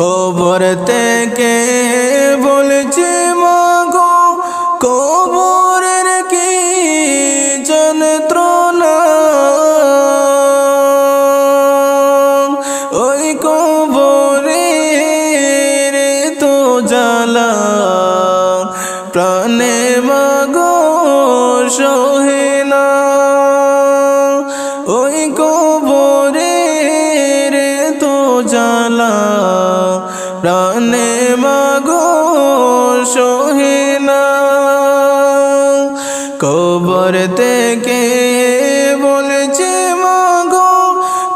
খবর থেকে বলছি, মাগো কবরের কি যন্ত্রণা? ওই কবরের তো জ্বালা, প্রাণে মাগো, সহে না। ওই কবরের মাগো সহে না কবর থেকে বলছে মাগো,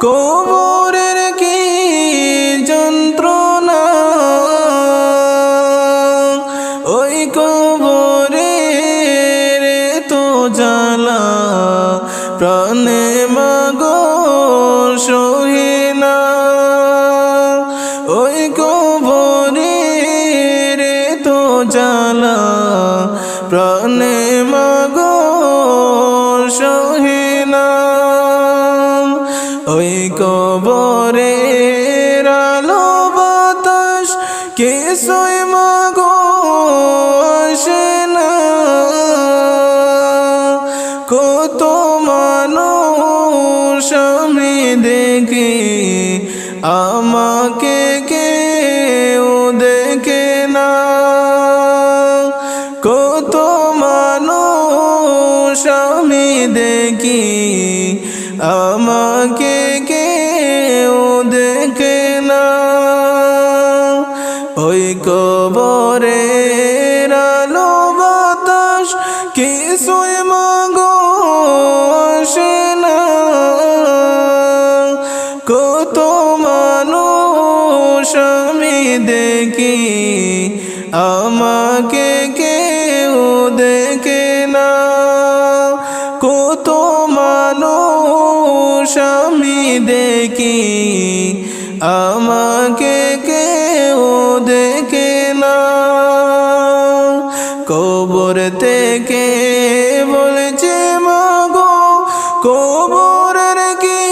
কবরের কি যন্ত্রণা? ওই কবরের তো জ্বালা, প্রাণে মাগো সহে না ওই কবরের প্রাণে মাগো সহে না ওই কবরে আলো বাতাস, কিছুই মাগো আসে কত মানুষ আমি দেখি, আমাকে আমি দেখি আমাকে কেউ দেখে না। ওই কবরে আলো বাতাস কিছুই মাগো আসে না। কত মানুষ আমি দেখি আমাকে কেউ দেখে আমাকে কেউ দেখে না। কবর থেকে বলছে, মাগো, কবরের কি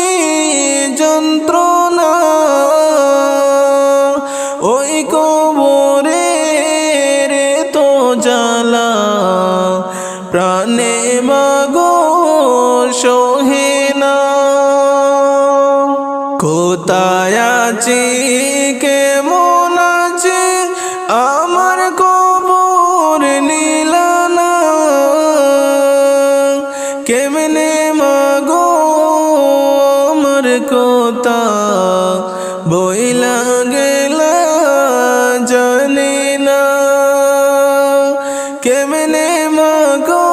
যন্ত্রণা? ওই কবরের তো জ্বালা, প্রাণে মাগো কোথা বইলা গেলা, জানি না। কেমনে মাগো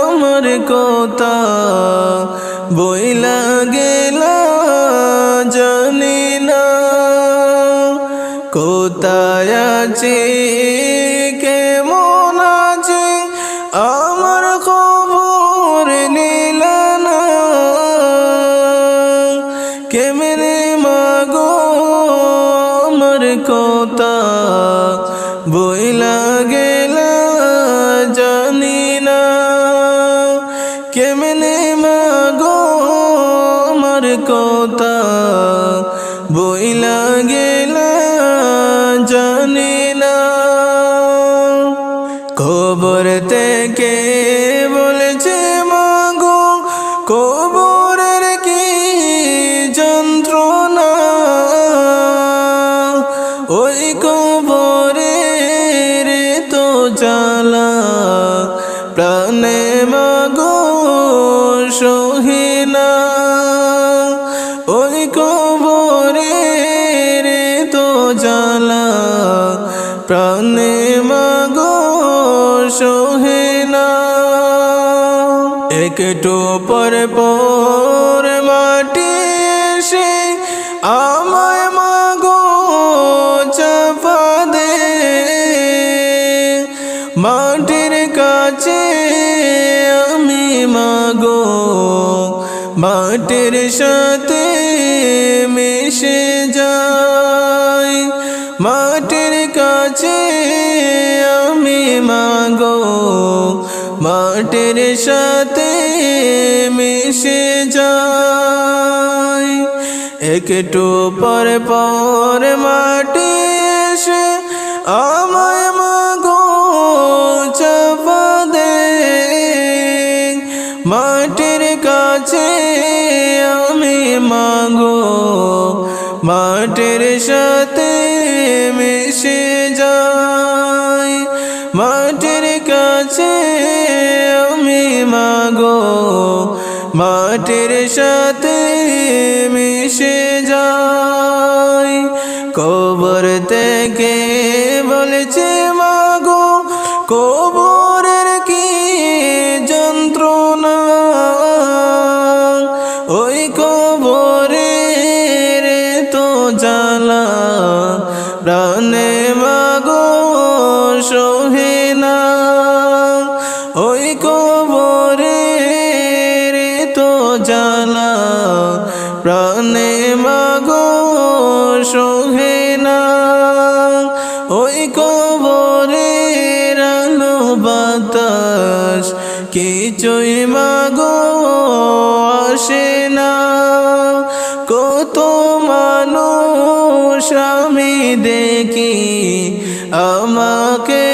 আমার কোথা? বইলা গেলা, জানি না। কোথায় আছে? কেমনে মাগো আমার কথা? বইলা গেলা, জানি না। খবর থেকে বলেছে মাগো কবরের কি যন্ত্রণা? ওই কবরের সহিনা। একটু পর পর মাটি এসে আমায় মাগো চাপা দে। মাটির কাছে আমি মাগো, মাটির সাথে মিশে সাথে মিশে এক একটু পর পর মাটি এসে আমায় মাগো চাপা দে। মাটির কাছে আমি মাগো, মাটির সাথে মাটির সাথে মিশে যায়। কবর কিছুই মাগো আসে না? কত মানুষ আমি দেখি আমাকে